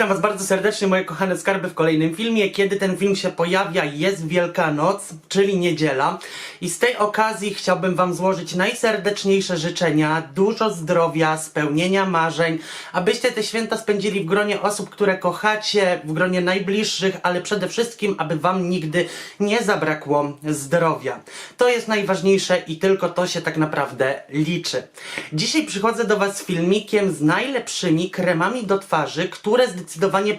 Witam Was bardzo serdecznie, moje kochane skarby, w kolejnym filmie. Kiedy ten film się pojawia, jest Wielkanoc, czyli niedziela. I z tej okazji chciałbym Wam złożyć najserdeczniejsze życzenia, dużo zdrowia, spełnienia marzeń, abyście te święta spędzili w gronie osób, które kochacie, w gronie najbliższych, ale przede wszystkim, aby Wam nigdy nie zabrakło zdrowia. To jest najważniejsze i tylko to się tak naprawdę liczy. Dzisiaj przychodzę do Was z filmikiem z najlepszymi kremami do twarzy, które zdecydowanie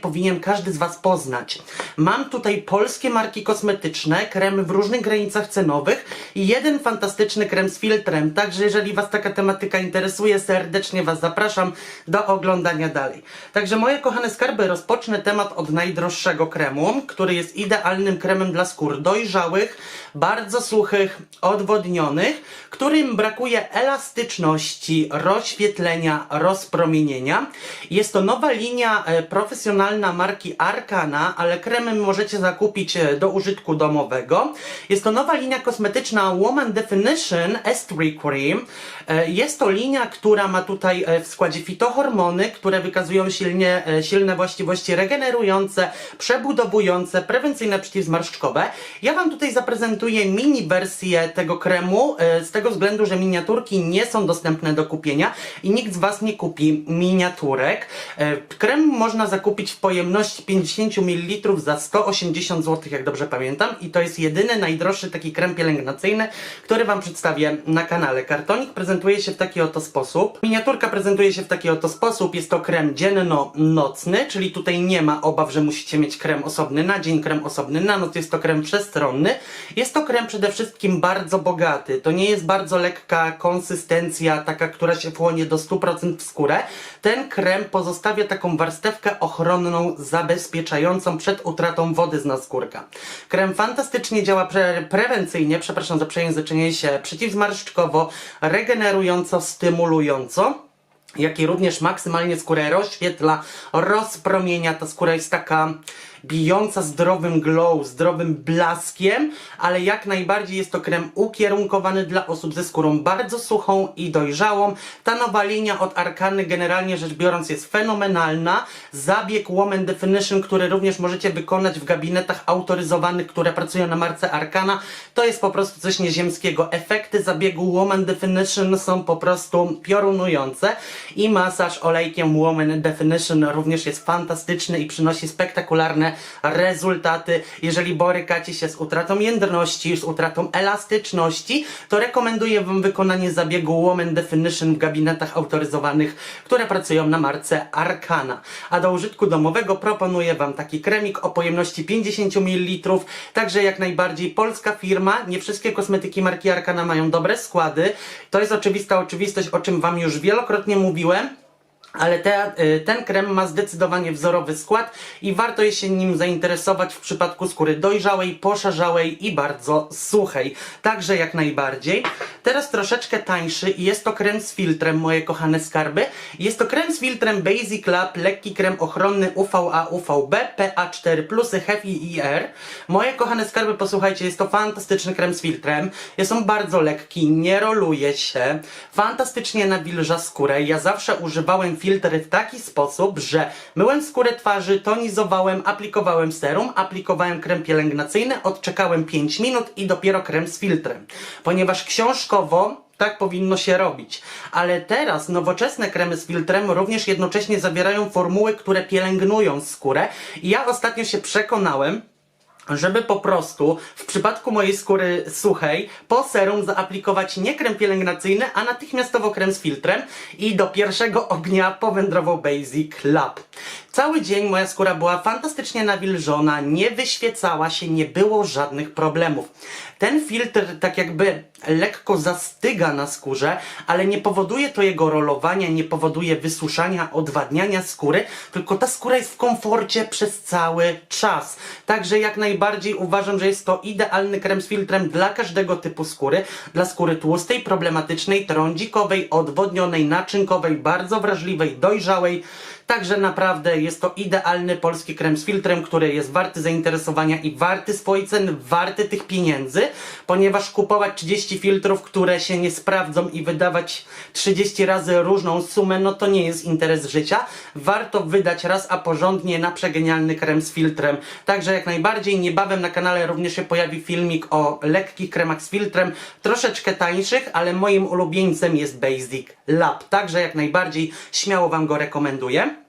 powinien każdy z Was poznać. Mam tutaj polskie marki kosmetyczne, kremy w różnych granicach cenowych i jeden fantastyczny krem z filtrem. Także jeżeli Was taka tematyka interesuje, serdecznie Was zapraszam do oglądania dalej. Także moje kochane skarby, rozpocznę temat od najdroższego kremu, który jest idealnym kremem dla skór dojrzałych, bardzo suchych, odwodnionych, którym brakuje elastyczności, rozświetlenia, rozpromienienia. Jest to nowa linia e, profesjonalna marki Arcana, ale kremy możecie zakupić e, do użytku domowego. Jest to nowa linia kosmetyczna Woman Definition S3 Cream. E, Jest to linia, która ma tutaj e, w składzie fitohormony, które wykazują silnie, silne właściwości regenerujące, przebudowujące, prewencyjne przeciwzmarszczkowe. Ja Wam tutaj zaprezentuję mini wersję tego kremu, z tego względu, że miniaturki nie są dostępne do kupienia i nikt z Was nie kupi miniaturek. Krem można zakupić w pojemności 50 ml za 180 zł, jak dobrze pamiętam, i to jest jedyny najdroższy taki krem pielęgnacyjny, który Wam przedstawię na kanale. Kartonik prezentuje się w taki oto sposób. Miniaturka prezentuje się w taki oto sposób. Jest to krem dzienno-nocny, czyli tutaj nie ma obaw, że musicie mieć krem osobny na dzień, krem osobny na noc. Jest to krem przestronny. Jest to krem przede wszystkim bardzo bogaty. To nie jest bardzo lekka konsystencja, taka, która się wchłonie do 100% w skórę. Ten krem pozostawia taką warstewkę ochronną, zabezpieczającą przed utratą wody z naskórka. Krem fantastycznie działa pre prewencyjnie, przepraszam za przejęzyczenie się, przeciwzmarszczkowo, regenerująco, stymulująco jak i również maksymalnie skórę rozświetla, rozpromienia. Ta skóra jest taka bijąca zdrowym glow, zdrowym blaskiem, ale jak najbardziej jest to krem ukierunkowany dla osób ze skórą bardzo suchą i dojrzałą. Ta nowa linia od Arkany generalnie rzecz biorąc jest fenomenalna. Zabieg Woman Definition, który również możecie wykonać w gabinetach autoryzowanych, które pracują na marce Arkana, to jest po prostu coś nieziemskiego. Efekty zabiegu Woman Definition są po prostu piorunujące i masaż olejkiem Woman Definition również jest fantastyczny i przynosi spektakularne rezultaty. Jeżeli borykacie się z utratą jędrności, z utratą elastyczności, to rekomenduję Wam wykonanie zabiegu Woman Definition w gabinetach autoryzowanych, które pracują na marce Arkana. A do użytku domowego proponuję Wam taki kremik o pojemności 50 ml, także jak najbardziej polska firma. Nie wszystkie kosmetyki marki Arkana mają dobre składy. To jest oczywista oczywistość, o czym Wam już wielokrotnie mówiłem. Ale te, y, ten krem ma zdecydowanie wzorowy skład i warto się nim zainteresować w przypadku skóry dojrzałej, poszarzałej i bardzo suchej. Także jak najbardziej. Teraz troszeczkę tańszy i jest to krem z filtrem, moje kochane skarby. Jest to krem z filtrem Basic Lab, lekki krem ochronny UVA, UVB, PA4+, Heavy IR. Moje kochane skarby, posłuchajcie, jest to fantastyczny krem z filtrem. Jest on bardzo lekki, nie roluje się, fantastycznie nawilża skórę. Ja zawsze używałem filtry w taki sposób, że myłem skórę twarzy, tonizowałem, aplikowałem serum, aplikowałem krem pielęgnacyjny, odczekałem 5 minut i dopiero krem z filtrem. Ponieważ książkowo tak powinno się robić. Ale teraz nowoczesne kremy z filtrem również jednocześnie zawierają formuły, które pielęgnują skórę. I ja ostatnio się przekonałem, żeby po prostu w przypadku mojej skóry suchej po serum zaaplikować nie krem pielęgnacyjny, a natychmiastowo krem z filtrem i do pierwszego ognia powędrował Basic Lab. Cały dzień moja skóra była fantastycznie nawilżona, nie wyświecała się, nie było żadnych problemów. Ten filtr tak jakby lekko zastyga na skórze, ale nie powoduje to jego rolowania, nie powoduje wysuszania, odwadniania skóry, tylko ta skóra jest w komforcie przez cały czas. Także jak najbardziej uważam, że jest to idealny krem z filtrem dla każdego typu skóry. Dla skóry tłustej, problematycznej, trądzikowej, odwodnionej, naczynkowej, bardzo wrażliwej, dojrzałej. Także naprawdę jest to idealny polski krem z filtrem, który jest warty zainteresowania i warty swojej ceny, warty tych pieniędzy, ponieważ kupować 30 filtrów, które się nie sprawdzą i wydawać 30 razy różną sumę, no to nie jest interes życia. Warto wydać raz, a porządnie na przegenialny krem z filtrem. Także jak najbardziej niebawem na kanale również się pojawi filmik o lekkich kremach z filtrem, troszeczkę tańszych, ale moim ulubieńcem jest Basic Lab. Także jak najbardziej śmiało Wam go rekomenduję.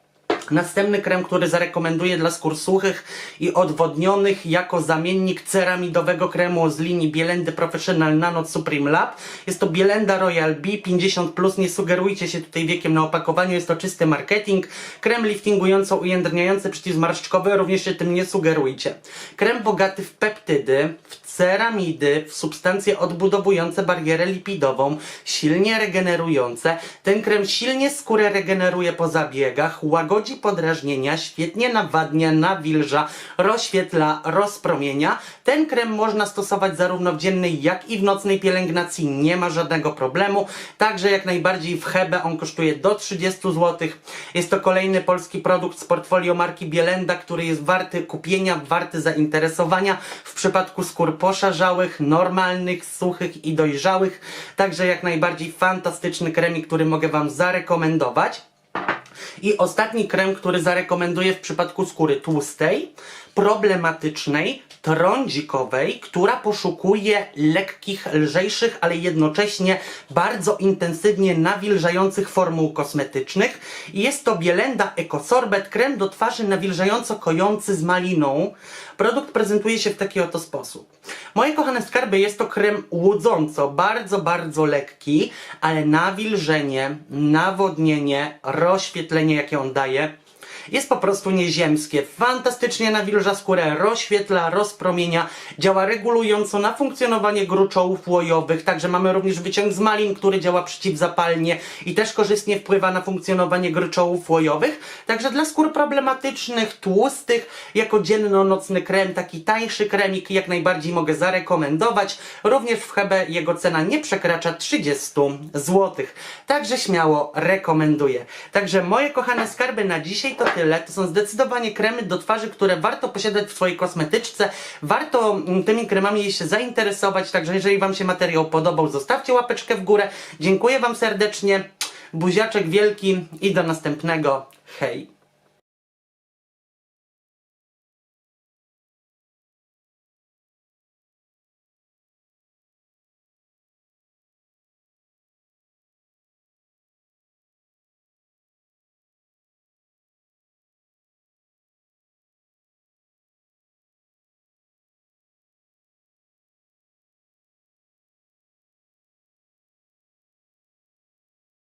Następny krem, który zarekomenduję dla skór suchych i odwodnionych jako zamiennik ceramidowego kremu z linii Bielendy Professional Nano Supreme Lab. Jest to Bielenda Royal B 50+, nie sugerujcie się tutaj wiekiem na opakowaniu, jest to czysty marketing. Krem liftingująco ujędrniający przeciwzmarszczkowy, również się tym nie sugerujcie. Krem bogaty w peptydy, w ceramidy, w substancje odbudowujące barierę lipidową, silnie regenerujące. Ten krem silnie skórę regeneruje po zabiegach, łagodzi podrażnienia, świetnie nawadnia, nawilża, rozświetla, rozpromienia. Ten krem można stosować zarówno w dziennej, jak i w nocnej pielęgnacji, nie ma żadnego problemu. Także jak najbardziej w Hebe on kosztuje do 30 zł. Jest to kolejny polski produkt z portfolio marki Bielenda, który jest warty kupienia, warty zainteresowania w przypadku skór poszarzałych, normalnych, suchych i dojrzałych. Także jak najbardziej fantastyczny kremik, który mogę Wam zarekomendować. I ostatni krem, który zarekomenduję w przypadku skóry tłustej, problematycznej, trądzikowej, która poszukuje lekkich, lżejszych, ale jednocześnie bardzo intensywnie nawilżających formuł kosmetycznych. Jest to Bielenda Ecosorbet, krem do twarzy nawilżająco kojący z maliną. Produkt prezentuje się w taki oto sposób. Moje kochane skarby, jest to krem łudząco, bardzo, bardzo lekki, ale nawilżenie, nawodnienie, rozświetlenie, jakie on daje, jest po prostu nieziemskie. Fantastycznie nawilża skórę, rozświetla, rozpromienia, działa regulująco na funkcjonowanie gruczołów łojowych, także mamy również wyciąg z malin, który działa przeciwzapalnie i też korzystnie wpływa na funkcjonowanie gruczołów łojowych. Także dla skór problematycznych, tłustych, jako dzienno-nocny krem, taki tańszy kremik jak najbardziej mogę zarekomendować. Również w Hebe jego cena nie przekracza 30 zł. Także śmiało rekomenduję. Także moje kochane skarby na dzisiaj to tyle. To są zdecydowanie kremy do twarzy, które warto posiadać w swojej kosmetyczce. Warto mm, tymi kremami się zainteresować. Także jeżeli Wam się materiał podobał, zostawcie łapeczkę w górę. Dziękuję Wam serdecznie. Buziaczek wielki i do następnego. Hej!